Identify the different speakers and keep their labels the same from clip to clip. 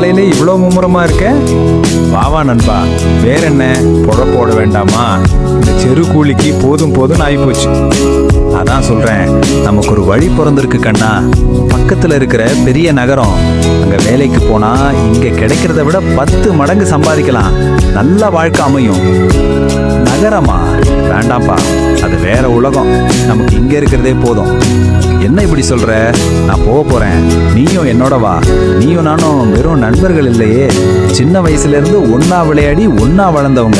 Speaker 1: காலையில இவ்வளோ மும்முரமா இருக்க? வாவா நண்பா வேற என்ன போட வேண்டாமா? இந்த செரு கூலிக்கு போதும் போதும் ஆயிப்போச்சு. அதான் சொல்றேன். நமக்கு ஒரு வழி பிறந்திருக்கு கண்ணா. பக்கத்துல இருக்கிற பெரிய நகரம். அங்கே வேலைக்கு போனால் இங்கே கிடைக்கிறத விட பத்து மடங்கு சம்பாதிக்கலாம். நல்ல வாழ்க்கை அமையும். நகரமா? வேண்டாம்ப்பா. அது வேற உலகம். நமக்கு இங்கே இருக்கிறதே போதும். என்ன இப்படி சொல்ற? நான் போக போறேன். நீயும் என்னோட வா. நீயும் நானும் வெறும் நண்பர்கள் இல்லையே. சின்ன வயசுலேருந்து ஒன்றா ஒன்னா விளையாடி ஒன்றா வளர்ந்தவங்க.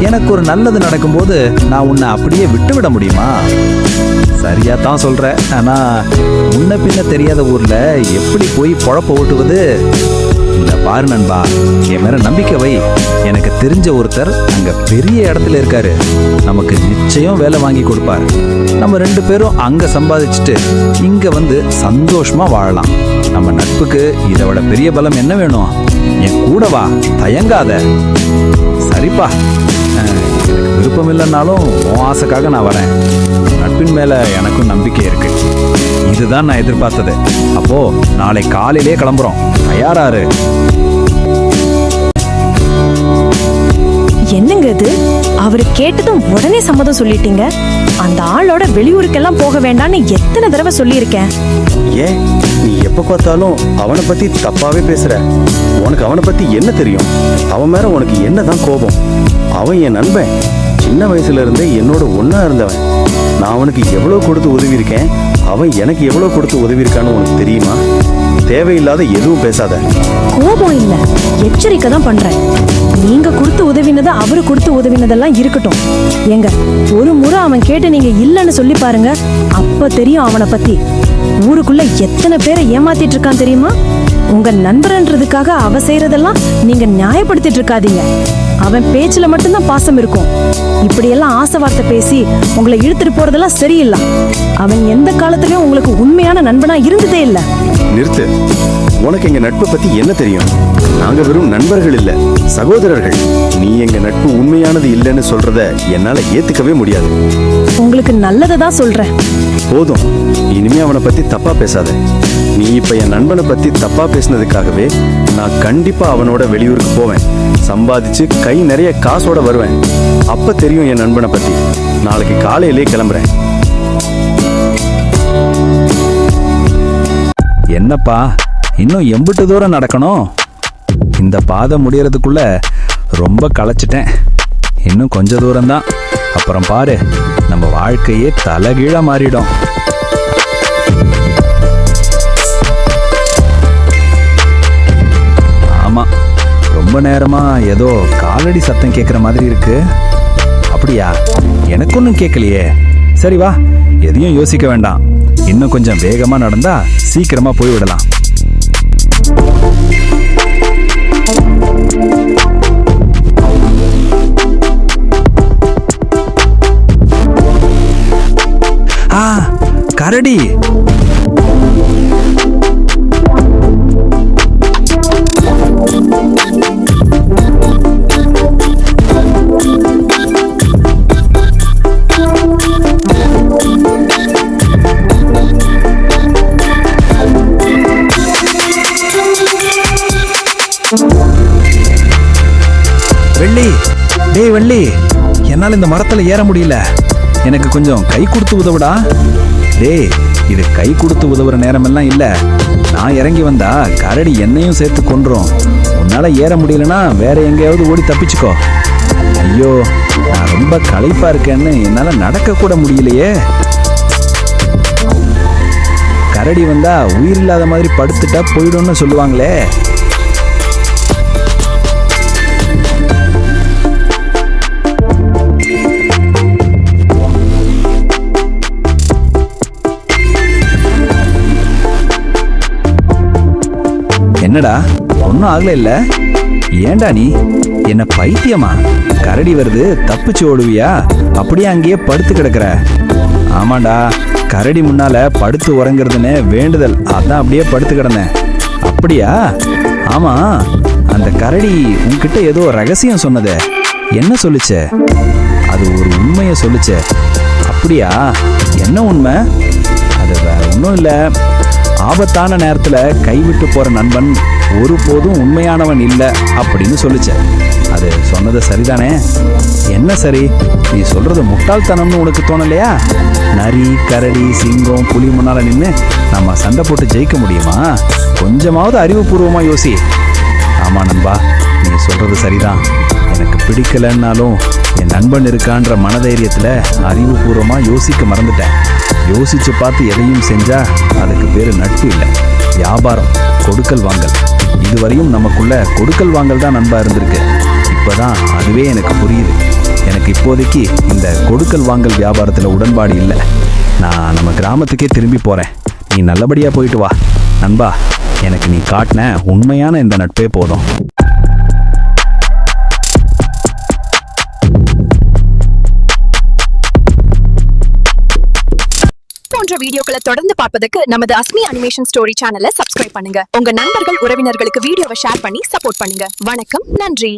Speaker 1: எனக்கு ஒரு நல்லது நடக்கும்போது நான் உன்னை அப்படியே விட்டு விட முடியுமா? சரியா தான் சொல்ற. ஆனா முன்ன பின்ன தெரியாத ஊர்ல எப்படி போய் பொழப்ப ஓட்டுவது? இந்த பாரு நண்பா என் மேல நம்பிக்கை வை. எனக்கு தெரிஞ்ச ஒருத்தர் அங்க பெரிய இடத்துல இருக்காரு. நமக்கு நிச்சயம் வேலை வாங்கி கொடுப்பாரு. நம்ம ரெண்டு பேரும் அங்க சம்பாதிச்சுட்டு இங்க வந்து சந்தோஷமா வாழலாம். நம்ம நட்புக்கு இதை விட பெரிய பலம் என்ன வேணும்? என் கூட வா தயங்காத. சரிப்பா. எனக்கு விருப்பம் இல்லைன்னாலும் உன் ஆசைக்காக நான் வரேன். நட்பின் மேல எனக்கும் நம்பிக்கை இருக்கு. இதுதான் நான் எதிர்பார்த்தது. அப்போ நாளை காலையிலே கிளம்புறோம். தயாராரு
Speaker 2: என்னங்க இது? அவரு கேட்டதும் உடனே சம்மதம் சொல்லிட்டீங்க. அந்த ஆளோட வெளியூருக்கெல்லாம் போக வேண்டாம்னு எத்தனை தடவை சொல்லியிருக்கேன்.
Speaker 3: ஏன் நீ எப்ப பார்த்தாலும் அவனை பத்தி தப்பாவே பேசுற. உனக்கு அவனை பத்தி என்ன தெரியும்? அவன் மேல உனக்கு என்னதான் கோபம்? அவன் என் நண்பன். சின்ன வயசுல இருந்தே என்னோட ஒண்ணா இருந்தவன். நான் அவனுக்கு எவ்வளோ கொடுத்து உதவி இருக்கேன் அவன் எனக்கு எவ்வளோ கொடுத்து உதவி இருக்கான்னு உனக்கு தெரியுமா? தேவையில்லாத எதுவும் பேசாத.
Speaker 2: கோபம் இல்ல. எச்சரிக்கை தான் பண்றேன். நீங்க கொடுத்து உதவினதை அவரு கொடுத்து உதவினதெல்லாம் இருக்கட்டும். ஏங்க ஒரு முறை அவன் கேட்டு நீங்க இல்லைன்னு சொல்லி பாருங்க. அப்ப தெரியும் அவனை பத்தி. ஊருக்குள்ள எத்தனை பேரை ஏமாத்திட்டு இருக்கான் தெரியுமா? உங்க நண்பர்ன்றதுக்காக அவ செய்யறதெல்லாம் நீங்க நியாயப்படுத்திட்டு இருக்காதீங்க. அவன் பேச்சுல மட்டும்தான் பாசம் இருக்கும். இப்படியெல்லாம் ஆசை வார்த்தை பேசி உங்களை இழுத்துட்டு போறதெல்லாம் சரியில்லை. அவன் எந்த காலத்திலயும் உங்களுக்கு உண்மையான நண்பனா இருந்ததே இல்லை.
Speaker 3: நிறுத்து. உனக்கு எங்க நட்பை பத்தி என்ன தெரியும்? நாங்க வெறும் நண்பர்கள் இல்ல சகோதரர்கள். நீ எங்க நட்பு உண்மையானது இல்லைன்னு சொல்றத என்னால ஏத்துக்கவே முடியாது.
Speaker 2: உங்களுக்கு நல்லதை தான் சொல்றேன்.
Speaker 3: போதும். இனிமே அவனை பத்தி தப்பா பேசாத. நீ இப்ப என் நண்பனை பத்தி தப்பா பேசினதுக்காகவே நான் கண்டிப்பா அவனோட வெளியூருக்கு போவேன். சம்பாதிச்சு கை நிறைய காசோட வருவேன். அப்ப தெரியும் என் நண்பனை பத்தி. நாளைக்கு காலையிலே கிளம்புறேன்.
Speaker 1: என்னப்பா? இன்னும் எம்பிட்டு தூரம் நடக்கணும். இந்த பாதை முடியறதுக்குள்ள ரொம்ப களைச்சிட்டேன். இன்னும் கொஞ்ச தூரம்தான். அப்புறம் பாரு நம்ம வாழ்க்கையே தலைகீழாக மாறிடும். ஆமா ரொம்ப நேரமா ஏதோ காலடி சத்தம் கேட்குற மாதிரி இருக்கு. அப்படியா? எனக்கு ஒன்றும் கேட்கலையே சரி வா எதையும் யோசிக்க வேண்டாம். இன்னும் கொஞ்சம் வேகமா நடந்தா சீக்கிரமா போய் கரடி வெள்ளி. டேய் வெள்ளி. என்னால் இந்த மரத்தில் ஏற முடியல. எனக்கு கொஞ்சம் கை கொடுத்து உதவுடா. டேய் இது கை கொடுத்து உதவுற நேரமெல்லாம் இல்லை. நான் இறங்கி வந்தா கரடி என்னையும் சேர்த்து கொன்றோம். உன்னால ஏற முடியலனா வேற எங்கேயாவது ஓடி தப்பிச்சுக்கோ. ஐயோ நான் ரொம்ப களைப்பா இருக்கேன்னு என்னால நடக்க கூட முடியலையே. கரடி வந்தா உயிர் இல்லாத மாதிரி படுத்துட்டா போயிடும்னு சொல்லுவாங்களே. என்னடா? ஒன்றும் ஆகல இல்லை? ஏன்டா நீ? என்ன பைத்தியமா? கரடி வருது தப்பிச்சு ஓடுவியா? அப்படியே அங்கேயே படுத்து கிடக்குற. ஆமாண்டா கரடி முன்னால படுத்து உறங்குறதுன்னு வேண்டுதல். அதான் அப்படியே படுத்து கிடந்தேன். அப்படியா? ஆமா அந்த கரடி உன்கிட்ட ஏதோ ரகசியம் சொன்னதே. என்ன சொல்லுச்சே? அது ஒரு உண்மையை சொல்லுச்சே. அப்படியா? என்ன உண்மை? அது வேற ஒன்றும் இல்லை. ஆபத்தான நேரத்தில் கைவிட்டு போற நண்பன் ஒருபோதும் உண்மையானவன் இல்லை அப்படின்னு சொல்லிச்சேன் அது சொன்னது சரிதானே? என்ன சரி? நீ சொல்றது முட்டாள்தனம்னு உனக்கு தோணலையா? நரி கரடி சிங்கம் புலி முன்னால நின்று நம்ம சண்டை போட்டு ஜெயிக்க முடியுமா? கொஞ்சமாவது அறிவுபூர்வமா யோசி. ஆமா நண்பா நீ சொல்றது சரிதான். எனக்கு பிடிக்கலன்னாலும் என் நண்பன் இருக்கான்ற மனதைரியத்தில் அறிவுபூர்வமாக யோசிக்க மறந்துட்டேன். யோசித்து பார்த்து எதையும் செஞ்சால் அதுக்கு பேர் நட்பு இல்லை. வியாபாரம் கொடுக்கல் வாங்கல். இதுவரையும் நமக்குள்ள கொடுக்கல் வாங்கல் தான் நண்பா இருந்திருக்கு. இப்போ தான் அதுவே எனக்கு புரியுது. எனக்கு இப்போதைக்கு இந்த கொடுக்கல் வாங்கல் வியாபாரத்தில் உடன்பாடு இல்லை. நான் நம்ம கிராமத்துக்கே திரும்பி போகிறேன் நீ நல்லபடியாக போயிட்டு வா. நண்பா எனக்கு நீ காட்டின உண்மையான இந்த நட்பே போதும்.
Speaker 4: போன்ற வீடியோக்களை தொடர்ந்து பார்ப்பதற்கு நமது அஸ்மி அனிமேஷன் ஸ்டோரி சேனலை சப்ஸ்கிரைப் பண்ணுங்க. உங்க நண்பர்கள் உறவினர்களுக்கு வீடியோவை ஷேர் பண்ணி சப்போர்ட் பண்ணுங்க. வணக்கம் நன்றி.